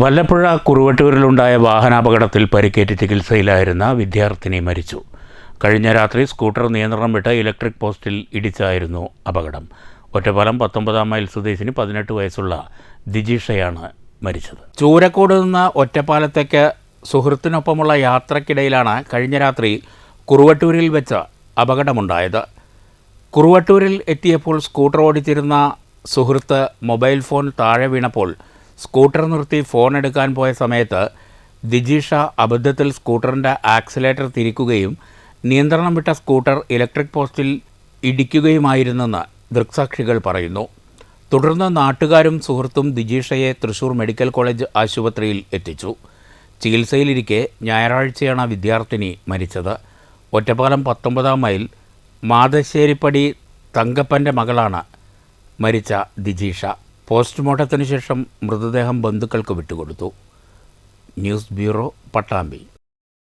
വല്ലപ്പുഴ കുറുവട്ടൂരിലുണ്ടായ വാഹനാപകടത്തിൽ പരിക്കേറ്റ് ചികിത്സയിലായിരുന്ന വിദ്യാർത്ഥിനി മരിച്ചു. കഴിഞ്ഞ രാത്രി സ്കൂട്ടർ നിയന്ത്രണം വിട്ട് ഇലക്ട്രിക് പോസ്റ്റിൽ ഇടിച്ചായിരുന്നു അപകടം. ഒറ്റപ്പാലം പത്തൊമ്പതാം മൈൽ സ്വദേശിന് പതിനെട്ട് വയസ്സുള്ള ദിജീഷയാണ് മരിച്ചത്. ചൂരക്കോട് നിന്ന് ഒറ്റപ്പാലത്തേക്ക് സുഹൃത്തിനൊപ്പമുള്ള യാത്രക്കിടയിലാണ് കഴിഞ്ഞ രാത്രി കുറുവട്ടൂരിൽ വെച്ച് അപകടമുണ്ടായത്. കുറുവട്ടൂരിൽ എത്തിയപ്പോൾ സ്കൂട്ടർ ഓടിച്ചിരുന്ന സുഹൃത്ത് മൊബൈൽ ഫോൺ താഴെ വീണപ്പോൾ സ്കൂട്ടർ നിർത്തി ഫോൺ എടുക്കാൻ പോയ സമയത്ത് ദിജീഷ അബദ്ധത്തിൽ സ്കൂട്ടറിന്റെ ആക്സിലേറ്റർ തിരിക്കുകയും നിയന്ത്രണം വിട്ട സ്കൂട്ടർ ഇലക്ട്രിക് പോസ്റ്റിൽ ഇടിക്കുകയുമായിരുന്നെന്ന് ദൃക്സാക്ഷികൾ പറയുന്നു. തുടർന്ന് നാട്ടുകാരും സുഹൃത്തും ദിജീഷയെ തൃശൂർ മെഡിക്കൽ കോളേജ് ആശുപത്രിയിൽ എത്തിച്ചു. ചികിത്സയിലിരിക്കെ ഞായറാഴ്ചയാണ് വിദ്യാർത്ഥിനി മരിച്ചത്. ഒറ്റപ്പാലം പത്തൊമ്പതാം മൈൽ മാതശ്ശേരിപ്പടി തങ്കപ്പന്റെ മകളാണ് മരിച്ച ദിജീഷ. പോസ്റ്റ്മോർട്ടത്തിന് ശേഷം മൃതദേഹം ബന്ധുക്കൾക്ക് വിട്ടുകൊടുത്തു. News bureau Pattambi.